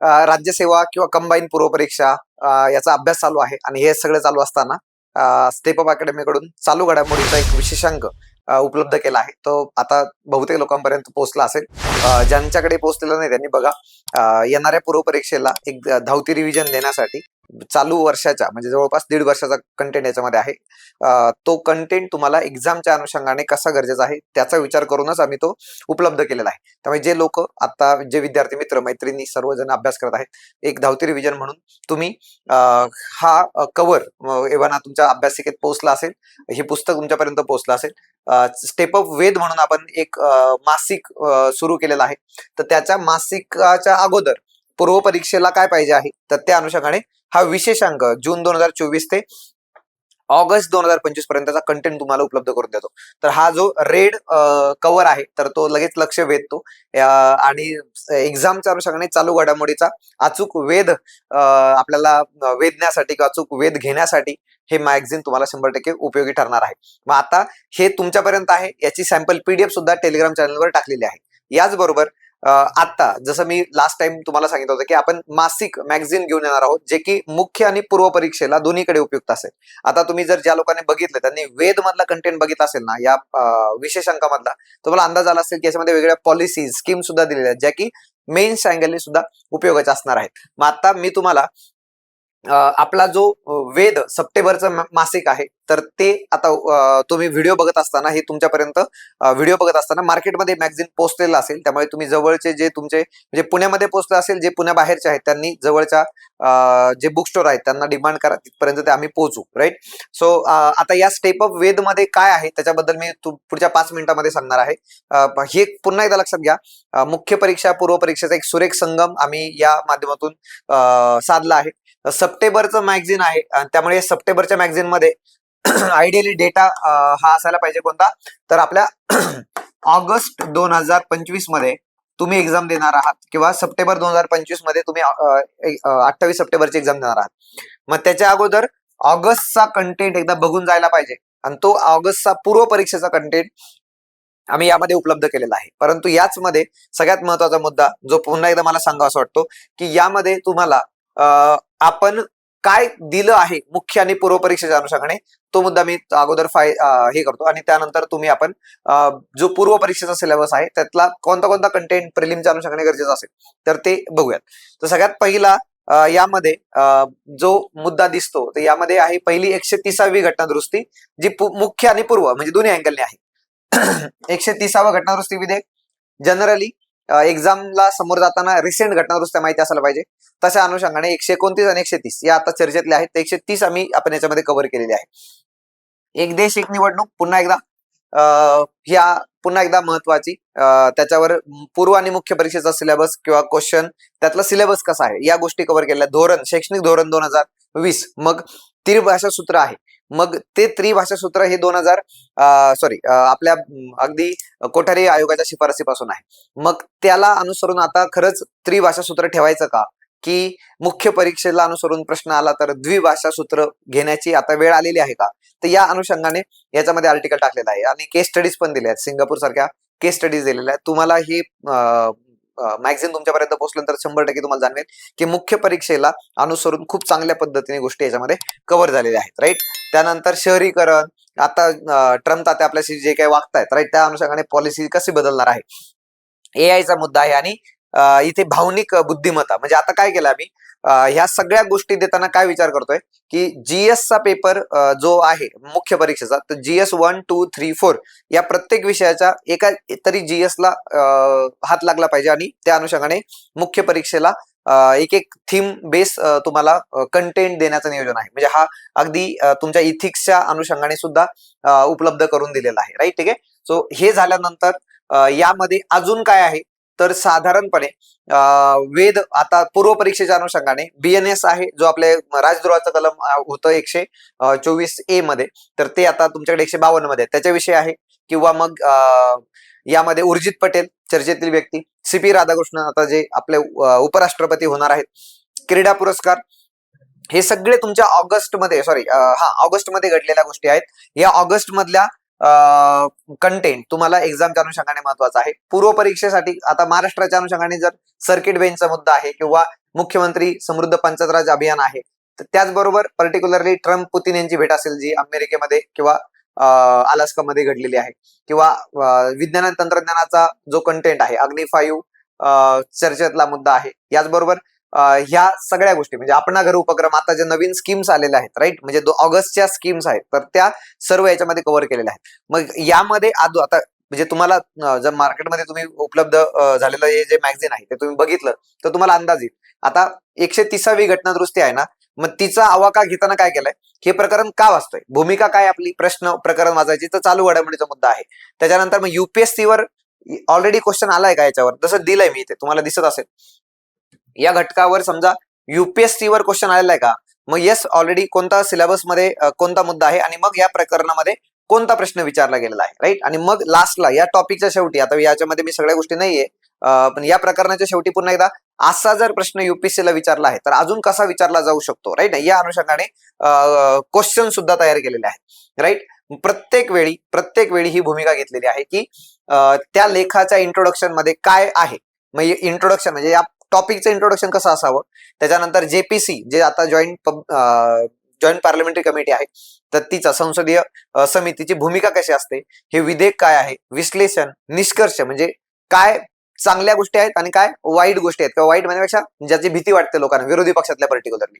राज्यसेवा किंवा कंबाईन पूर्व परीक्षा अं, याचा अभ्यास चालू आहे आणि हे सगळं चालू असताना स्टेप अप अकॅडमीकडून चालू घडामोडीचा एक विशेषांक उपलब्ध केला आहे. तो आता बहुतेक लोकांपर्यंत पोहोचला असेल. ज्यांच्याकडे पोहोचलेला नाही त्यांनी बघा येणाऱ्या पूर्व परीक्षेला एक धावती रिव्हिजन देण्यासाठी चालू वर्षाच्या म्हणजे जवळपास दीड वर्षाचा कंटेंट याच्यामध्ये आहे. तो कंटेंट तुम्हाला एक्झामच्या अनुषंगाने कसा गरजेचा आहे त्याचा विचार करूनच आम्ही तो उपलब्ध केलेला आहे. त्यामुळे जे लोक आता जे विद्यार्थी मित्र मैत्रिणी सर्वजण अभ्यास करत आहेत एक धावती रिव्हिजन म्हणून तुम्ही हा कवर एव्हाना तुमच्या अभ्यासिकेत पोहोचला असेल हे पुस्तक तुमच्यापर्यंत पोहोचलं असेल स्टेप अप वेद म्हणून आपण एक मासिक सुरू केलेलं आहे. तर त्याच्या मासिकाच्या अगोदर पूर्व परीक्षेला काय पाहिजे आहे तर त्या अनुषंगाने हा विशेषांक जून दोन हजार चोवीस ते ऑगस्ट दोन हजार पंचवीस पर्यंतचा कंटेंट तुम्हाला उपलब्ध करून देतो. तर हा जो रेड कव्हर आहे तर तो लगेच लक्ष वेधतो. आणि एक्झामच्या अनुषंगाने चालू घडामोडीचा अचूक वेध आपल्याला वेधण्यासाठी किंवा अचूक वेध घेण्यासाठी हे मॅगझिन तुम्हाला शंभर टक्के उपयोगी ठरणार आहे. मग आता हे तुमच्यापर्यंत आहे याची सॅम्पल पीडीएफ सुद्धा टेलिग्राम चॅनलवर टाकलेली आहे. याचबरोबर आता जसं मी लास्ट टाइम तुम्हाला सांगितलं होतं की आपण मासिक मॅगझिन घेऊन येणार आहोत जे की मुख्य आणि पूर्व परीक्षेला दोन्हीकडे उपयुक्त असेल. आता तुम्ही जर ज्या लोकांनी बघितलं त्यांनी वेद मधला कंटेंट बघितला असेल ना या अं, विशेषांकामधला तुम्हाला अंदाज आला असेल की याच्यामध्ये वेगळ्या पॉलिसीज स्कीम सुद्धा दिलेल्या आहेत ज्या की मेन्स अँगलने सुद्धा उपयोगाच्या असणार आहेत. मग आता मी तुम्हाला आपला जो वेद सप्टेंबरचं मासिक आहे तर ते आता तुम्ही व्हिडिओ बघत असताना हे तुमच्यापर्यंत व्हिडिओ बघत असताना मार्केटमध्ये मॅगझिन पोहोचलेलं असेल त्यामुळे तुम्ही जवळचे जे तुमचे म्हणजे पुण्यामध्ये पोहोचले असेल जे पुण्याबाहेरचे आहेत त्यांनी जवळच्या जे बुक स्टोर आहेत त्यांना डिमांड करा तिथपर्यंत ते आम्ही पोहोचू राईट सो आता या स्टेप ऑफ वेदमध्ये काय आहे त्याच्याबद्दल मी पुढच्या पाच मिनिटांमध्ये सांगणार आहे. हे पुन्हा एकदा लक्षात घ्या. मुख्य परीक्षा पूर्व परीक्षेचा एक सुरेख संगम आम्ही या माध्यमातून साधला आहे. सप्टेंबरचं मॅगझिन आहे. आणि त्यामुळे सप्टेंबरच्या मॅगझिनमध्ये आयडियली डेटा हा असायला पाहिजे कोणता? तर आपल्या ऑगस्ट दोन हजार पंचवीसमध्ये तुम्ही एक्झाम देणार आहात किंवा सप्टेंबर दोन हजार पंचवीसमध्ये तुम्ही अठ्ठावीस सप्टेंबरची एक्झाम देणार आहात. मग त्याच्या अगोदर ऑगस्टचा कंटेंट एकदा बघून जायला पाहिजे. आणि तो ऑगस्टचा पूर्व परीक्षेचा कंटेंट आम्ही यामध्ये उपलब्ध केलेला आहे. परंतु याच मध्ये सगळ्यात महत्त्वाचा मुद्दा जो पुन्हा एकदा मला सांगा असं वाटतो की यामध्ये तुम्हाला आपण काय दिलं आहे मुख्य आणि पूर्व परीक्षेच्या अनुषंगाने तो मुद्दा मी अगोदर फाय हे करतो. आणि त्यानंतर तुम्ही आपण जो पूर्व परीक्षेचा सिलेबस आहे त्यातला कोणता कोणता कंटेंट प्रिलिमच्या अनुषंगाने गरजेचा असेल तर ते बघूयात. तर सगळ्यात पहिला यामध्ये जो मुद्दा दिसतो तर यामध्ये आहे पहिली एकशे तिसावी घटना दुरुस्ती जी मुख्य आणि पूर्व म्हणजे दोन्ही अँगलने आहे. एकशे तिसावं घटनादुरुस्ती विधेयक जनरली एक्झामला समोर जाताना रिसेंट घटना दुरुस्त्या माहिती असायला पाहिजे. तशा अनुषंगाने एकशे एकोणतीस आणि एकशे तीस या आता चर्चेतले आहेत. एकशे तीस आम्ही आपण याच्यामध्ये कव्हर केलेले आहे. एक देश एक निवडणूक पुन्हा एकदा ह्या पुन्हा एकदा महत्वाची. त्याच्यावर पूर्व आणि मुख्य परीक्षेचा सिलेबस किंवा क्वेश्चन त्यातला सिलेबस कसा आहे या गोष्टी कव्हर केल्या धोरण शैक्षणिक धोरण दोन हजार वीस. मग त्रिभाषा सूत्र आहे. मग ते त्रिभाषा सूत्र हे दोन हजार सॉरी आपल्या अगदी कोठारी आयोगाच्या शिफारसीपासून आहे. मग त्याला अनुसरून आता खरंच त्रिभाषा सूत्र ठेवायचं का? की मुख्य परीक्षेला अनुसरून प्रश्न आला तर द्विभाषा सूत्र घेण्याची आता वेळ आलेली आहे का? तर या अनुषंगाने याच्यामध्ये आर्टिकल टाकलेलं आहे. आणि केस स्टडीज पण दिल्या आहेत. सिंगापूर सारख्या केस स्टडीज दिलेल्या आहेत. तुम्हाला ही मॅगझिन तुमच्यापर्यंत पोहोचल्यानंतर शंभर टक्के तुम्हाला जाणवेल की मुख्य परीक्षेला अनुसरून खूप चांगल्या पद्धतीने गोष्टी याच्यामध्ये कव्हर झालेल्या आहेत राईट त्यानंतर शहरीकरण आता ट्रम्प तात्या आपल्याशी जे काही वागतायत राईट त्या अनुषंगाने पॉलिसी कशी बदलणार आहे? ए चा मुद्दा आहे आणि इथे भावनिक बुद्धिमत्ता म्हणजे आता काय केलं आम्ही? ह्या सगळ्या गोष्टी देताना काय विचार करतोय? की जीएस चा पेपर जो आहे मुख्य परीक्षेचा तर GS one two three four या प्रत्येक विषयाच्या एका तरी जीएस ला हात लागला पाहिजे आणि त्या अनुषंगाने मुख्य परीक्षेला एक एक थीम बेस तुम्हाला कंटेंट देण्याचं नियोजन आहे. म्हणजे हा अगदी तुमच्या इथिक्सच्या अनुषंगाने सुद्धा उपलब्ध करून दिलेला आहे. राईट ठीक आहे? सो हे झाल्यानंतर यामध्ये अजून काय आहे? तर साधारणपणे वेद आता पूर्व परीक्षेच्या अनुषंगाने बीएनएस आहे जो आपले राजद्रोहाचं कलम होतं एकशे चोवीस ए मध्ये. तर ते आता तुमच्याकडे एकशे बावन्नमध्ये त्याच्याविषयी आहे. किंवा मग यामध्ये उर्जित पटेल चर्चेतील व्यक्ती सी पी राधाकृष्णन आता जे आपले उपराष्ट्रपती होणार आहेत. क्रीडा पुरस्कार हे सगळे तुमच्या ऑगस्टमध्ये सॉरी हा ऑगस्टमध्ये घडलेल्या गोष्टी आहेत. या ऑगस्ट मधल्या कंटेंट तुम्हाला एक्झामच्या अनुषंगाने महत्वाचं आहे. पूर्व परीक्षेसाठी आता महाराष्ट्राच्या अनुषंगाने जर सर्किट बेंचचा मुद्दा आहे किंवा मुख्यमंत्री समृद्ध पंचायत अभियान आहे तर त्याचबरोबर पर्टिक्युलरली ट्रम्प पुतीन यांची भेट असेल जी अमेरिकेमध्ये किंवा अलास्कामध्ये घडलेली आहे. किंवा विज्ञान आणि तंत्रज्ञानाचा जो कंटेंट आहे अग्नि फायू चर्चेतला मुद्दा आहे. याचबरोबर ह्या सगळ्या गोष्टी म्हणजे आपणा घर उपक्रम आता जे नवीन स्कीम्स आलेल्या आहेत राईट म्हणजे दो- ऑगस्टच्या स्कीम्स आहेत तर त्या सर्व याच्यामध्ये कव्हर केलेल्या आहेत. मग यामध्ये आदू आता म्हणजे तुम्हाला जर मार्केटमध्ये तुम्ही उपलब्ध झालेलं हे जे मॅगझिन आहे ते तुम्ही बघितलं तर तुम्हाला अंदाज येईल. आता एकशे तिसावी घटना दुरुस्ती आहे ना मग तिचा आवाका घेताना काय केलंय? हे प्रकरण का वाचतोय? भूमिका काय आपली? प्रश्न प्रकरण वाचायची तर चालू घडामोडीचा मुद्दा आहे. त्याच्यानंतर मग युपीएससीवर ऑलरेडी क्वेश्चन आलाय का याच्यावर? जसं दिलंय मी इथे तुम्हाला दिसत असेल. या घटकावर समजा युपीएससी वर क्वेश्चन आलेला आहे का? मग येस ऑलरेडी कोणता सिलेबसमध्ये कोणता मुद्दा आहे? आणि मग या प्रकरणामध्ये कोणता प्रश्न विचारला गेलेला आहे? राईट आणि मग लास्टला या टॉपिकच्या शेवटी आता याच्यामध्ये मी सगळ्या गोष्टी नाहीये पण या प्रकरणाच्या शेवटी पुन्हा एकदा असा जर प्रश्न युपीएससीला विचारला आहे तर अजून कसा विचारला जाऊ शकतो? राईट या अनुषंगाने क्वेश्चन सुद्धा तयार केलेले आहेत. राईट प्रत्येक वेळी प्रत्येक वेळी ही भूमिका घेतलेली आहे की त्या लेखाच्या इंट्रोडक्शनमध्ये काय आहे? मग इंट्रोडक्शन म्हणजे या टॉपिकचं इंट्रोडक्शन कसं असावं? त्याच्यानंतर जेपीसी जे आता जॉईंट जॉईंट पार्लमेंटरी कमिटी आहे तर तिचा संसदीय समितीची भूमिका कशी असते? हे विधेयक काय आहे? विश्लेषण निष्कर्ष म्हणजे काय चांगल्या गोष्टी आहेत आणि काय वाईट गोष्टी आहेत? किंवा वाईट म्हणण्यापेक्षा ज्याची भीती वाटते लोकांना विरोधी पक्षातल्या पर्टिक्युलरली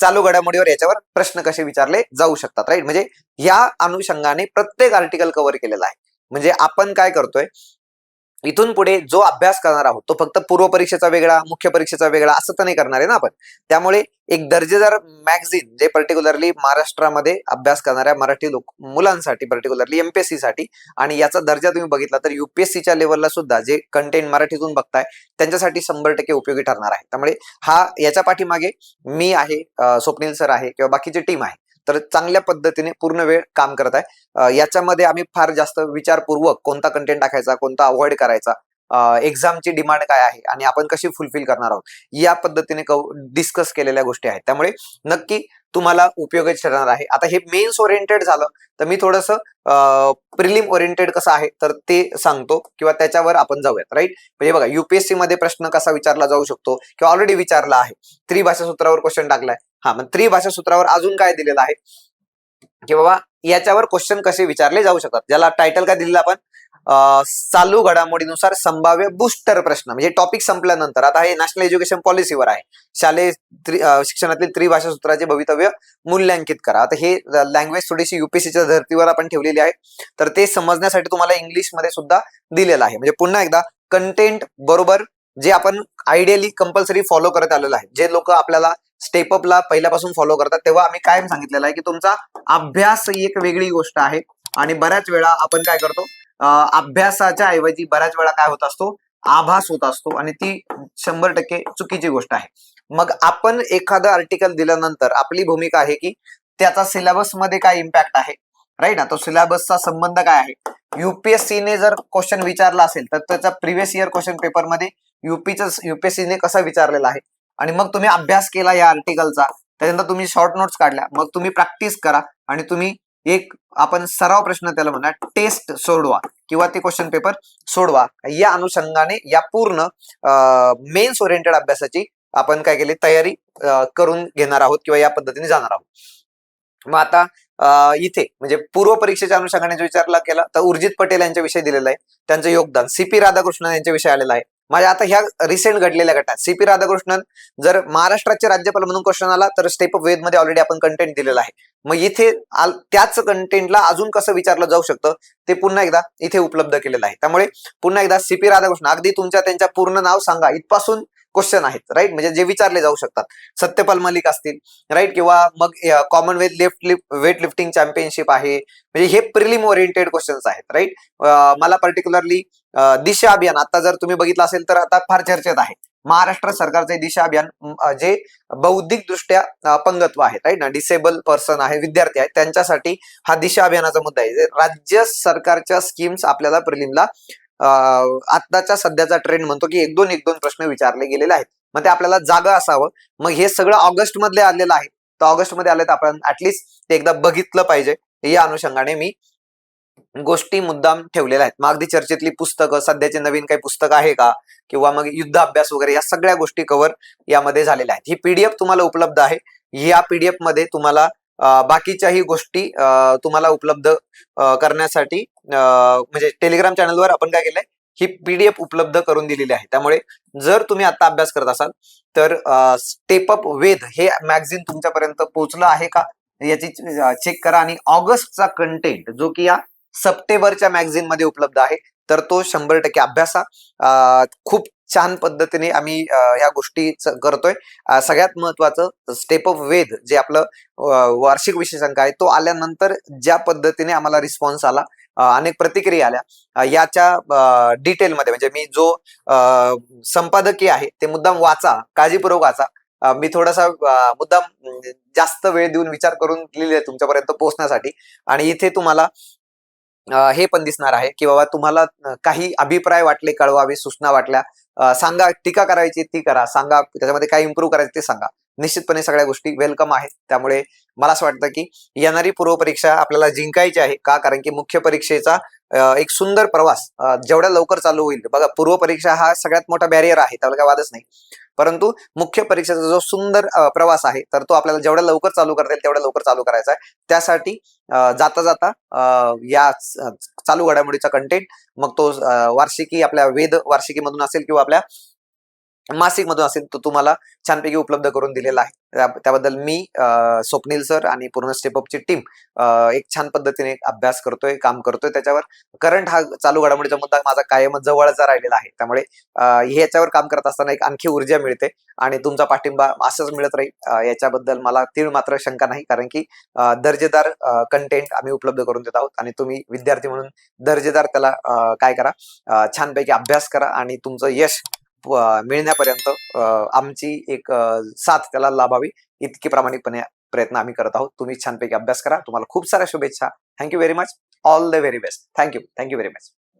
चालू घडामोडीवर याच्यावर प्रश्न कसे विचारले जाऊ शकतात राईट म्हणजे या अनुषंगाने प्रत्येक आर्टिकल कव्हर केलेला आहे. म्हणजे आपण काय करतोय? इथून पुढे जो अभ्यास करणार आहोत तो फक्त पूर्व परीक्षेचा वेगळा मुख्य परीक्षेचा वेगळा असं तर नाही करणार आहे ना आपण. त्यामुळे एक दर्जेदार मॅगझिन जे पर्टिक्युलरली महाराष्ट्रामध्ये अभ्यास करणाऱ्या मराठी लोक मुलांसाठी पर्टिक्युलरली एमपीएससी साठी आणि याचा दर्जा तुम्ही बघितला तर युपीएससीच्या लेवलला सुद्धा जे कंटेंट मराठीतून बघताय त्यांच्यासाठी शंभर टक्के उपयोगी ठरणार आहे. त्यामुळे हा याच्या पाठीमागे मी आहे स्वप्नील सर आहे किंवा बाकीची टीम आहे. तर चांगल्या पद्धतीने पूर्ण वेळ काम करत आहे. याच्यामध्ये आम्ही फार जास्त विचारपूर्वक कोणता कंटेंट टाकायचा कोणता अवॉइड करायचा एक्झामची डिमांड काय आहे आणि आपण कशी फुलफिल करणार आहोत या पद्धतीने डिस्कस केलेल्या गोष्टी आहेत. त्यामुळे नक्की तुम्हाला उपयोगी ठरणार आहे. आता हे मेन्स ओरिएंटेड झालं तर मी थोडस प्रिलिम ओरिएंटेड कसं आहे तर ते सांगतो किंवा त्याच्यावर आपण जाऊयात राईट म्हणजे बघा युपीएससी मध्ये प्रश्न कसा विचारला जाऊ शकतो किंवा ऑलरेडी विचारला आहे. त्रिभाषा सूत्रावर क्वेश्चन टाकलाय. हा मग त्रिभाषा सूत्रावर अजून काय दिलेलं आहे? की बाबा याच्यावर क्वेश्चन कसे विचारले जाऊ शकतात? ज्याला टायटल काय दिलेलं आपण? चालू घडामोडीनुसार संभाव्य बुस्टर प्रश्न म्हणजे टॉपिक संपल्यानंतर. आता हे नॅशनल एज्युकेशन पॉलिसीवर आहे. शालेय शिक्षणातील त्रिभाषा सूत्राचे भवितव्य मूल्यांकित करा. आता हे लँग्वेज थोडीशी युपीएससीच्या धर्तीवर आपण ठेवलेली आहे. तर ते समजण्यासाठी तुम्हाला इंग्लिशमध्ये सुद्धा दिलेलं आहे. म्हणजे पुन्हा एकदा कंटेंट बरोबर जे आपण आयडियली कंपल्सरी फॉलो करत आलेलं आहे. जे लोक आपल्याला स्टेप अपला पहिल्यापासून फॉलो करतात तेव्हा आम्ही कायम सांगितलेलं आहे की तुमचा अभ्यास ही एक वेगळी गोष्ट आहे. आणि बऱ्याच वेळा आपण काय करतो अभ्यासाच्या ऐवजी बऱ्याच वेळा काय होत असतो? आभास होत असतो आणि ती शंभर टक्के चुकीची गोष्ट आहे. मग आपण एखादं आर्टिकल दिल्यानंतर आपली भूमिका आहे की त्याचा सिलेबसमध्ये काय इम्पॅक्ट आहे? राईट ना? तो सिलेबसचा संबंध काय आहे? युपीएससीने जर क्वेश्चन विचारला असेल तर त्याचा प्रिव्हियस इयर क्वेश्चन पेपरमध्ये युपीचं युपीएससीने कसा विचारलेला आहे? आणि मग तुम्ही अभ्यास केला या आर्टिकलचा त्याच्यानंतर तुम्ही शॉर्ट नोट्स काढल्या मग तुम्ही प्रॅक्टिस करा आणि तुम्ही एक आपण सराव प्रश्न त्याला म्हणा टेस्ट सोडवा. किंवा ते क्वेश्चन पेपर सोडवा. या अनुषंगाने या पूर्ण मेन्स ओरिएंटेड अभ्यासाची आपण काय केली? तयारी करून घेणार आहोत किंवा या पद्धतीने जाणार आहोत. मग आता इथे म्हणजे पूर्व परीक्षेच्या अनुषंगाने जो विचारला केला तर उर्जित पटेल यांच्या विषय दिलेला आहे. त्यांचं योगदान सीपी राधाकृष्णन यांच्या विषय आलेला आहे. माझ्या आता ह्या रिसेंट घडलेल्या गटात सीपी राधाकृष्णन जर महाराष्ट्राचे राज्यपाल म्हणून क्वेश्चन आला तर स्टेप ऑफ वेदमध्ये ऑलरेडी आपण कंटेंट दिलेलं आहे. मग इथे त्याच कंटेंटला अजून कसं विचारलं जाऊ शकतं? ते पुन्हा एकदा इथे उपलब्ध केलेलं आहे. त्यामुळे पुन्हा एकदा सीपी राधाकृष्ण अगदी तुमच्या त्यांच्या पूर्ण नाव सांगा. इथपासून क्वेश्चन आहेत राईट म्हणजे जे विचारले जाऊ शकतात. सत्यपाल मलिक असतील राईट किंवा मग Commonwealth lift weight lifting championship आहे. म्हणजे हे प्रिलिम ओरिएंटेड क्वेश्चन्स आहेत राईट मला पर्टिक्युलरली दिशा अभियान आता जर तुम्ही बघितलं असेल तर आता फार चर्चेत आहे. महाराष्ट्र सरकारचे दिशा अभियान जे बौद्धिक दृष्ट्या अपंगत्व आहेत राईट ना डिसेबल पर्सन आहे विद्यार्थी आहेत त्यांच्यासाठी हा दिशा अभियानाचा मुद्दा आहे. राज्य सरकारच्या स्कीम्स आपल्याला प्रिलिमला आताच्या सध्याचा ट्रेंड म्हणतो की एक दोन एक दोन प्रश्न विचारले गेलेले आहेत. मग ते आपल्याला जागा असावं. मग हे सगळं ऑगस्ट मधले आलेलं आहे. तर ऑगस्टमध्ये आले तर आपण ऍटलिस्ट ते एकदा बघितलं पाहिजे. या अनुषंगाने मी गोष्टी मुद्दाम ठेवलेल्या आहेत. मग अगदी चर्चेतली पुस्तकं सध्याचे नवीन काही पुस्तक आहे का? किंवा मग युद्ध अभ्यास वगैरे या सगळ्या गोष्टी कव्हर यामध्ये झालेल्या आहेत. ही पीडीएफ तुम्हाला उपलब्ध आहे. या पीडीएफमध्ये तुम्हाला बाकीच्याही गोष्टी तुम्हाला उपलब्ध करण्यासाठी म्हणजे टेलिग्राम चॅनलवर आपण काय केलंय? ही पीडीएफ उपलब्ध करून दिलेली आहे. त्यामुळे जर तुम्ही आता अभ्यास करत असाल तर स्टेप अप वेद हे मॅगझिन तुमच्यापर्यंत पोहोचलं आहे का? याची चेक करा. आणि ऑगस्टचा कंटेंट जो की या सप्टेंबरच्या मॅगझिनमध्ये उपलब्ध आहे. तर तो शंभर टक्के अभ्यासा खूप छान पद्धतीने आम्ही ह्या गोष्टी करतोय. सगळ्यात महत्वाचं स्टेप ऑफ वेद जे आपलं वार्षिक विशेषांक आहे तो आल्यानंतर ज्या पद्धतीने आम्हाला रिस्पॉन्स आला अनेक प्रतिक्रिया आल्या याच्या डिटेलमध्ये म्हणजे मी जो संपादकीय आहे ते मुद्दाम वाचा काळजीपूर्वक वाचा. मी थोडासा मुद्दाम जास्त वेळ देऊन विचार करून लिहिले तुमच्यापर्यंत पोहोचण्यासाठी. आणि इथे तुम्हाला हे पण दिसणार आहे की बाबा तुम्हाला काही अभिप्राय वाटले कळवावे सूचना वाटल्या सांगा टीका करायची ती करा सांगा त्याच्यामध्ये काय इम्प्रूव्ह करायचं ते सांगा. निश्चितपणे सगळ्या गोष्टी वेलकम आहेत. त्यामुळे मला असं वाटतं की येणारी पूर्व परीक्षा आपल्याला जिंकायची आहे का? कारण की मुख्य परीक्षेचा एक सुंदर प्रवास जेवढ्या लवकर चालू होईल. बघा पूर्व परीक्षा हा सगळ्यात मोठा बॅरियर आहे त्याला काय वादच नाही. परंतु मुख्य परीक्षेचा जो सुंदर प्रवास आहे तर तो आपल्याला जेवढ्या लवकर चालू करता येईल तेवढ्या लवकर चालू करायचा आहे. त्यासाठी जाता जाता या चालू घडामोडीचा कंटेंट मग तो वार्षिकी आपल्या वेद वार्षिकीमधून असेल किंवा आपल्या मासिक मधून असेल तो तुम्हाला छानपैकी उपलब्ध करून दिलेला आहे. त्याबद्दल मी स्वप्नील सर आणि पूर्ण स्टेपअपची टीम एक छान पद्धतीने अभ्यास करतोय काम करतोय. त्याच्यावर करंट हा चालू घडामोडीचा मुद्दा माझा कायमच जवळचा राहिलेला आहे. त्यामुळे हे याच्यावर काम करत असताना एक आणखी ऊर्जा मिळते आणि तुमचा पाठिंबा असंच मिळत राहील. याच्याबद्दल मला तीळ मात्र शंका नाही कारण की दर्जेदार कंटेंट आम्ही उपलब्ध करून देत आहोत आणि तुम्ही विद्यार्थी म्हणून दर्जेदार त्याला काय करा छानपैकी अभ्यास करा आणि तुमचं यश मिळण्यापर्यंत आमची एक साथ त्याला लाभावी इतकी प्रामाणिकपणे प्रयत्न आम्ही करत आहोत. तुम्ही छानपैकी अभ्यास करा. तुम्हाला खूप साऱ्या शुभेच्छा. Thank you very much all the very best thank you thank you very much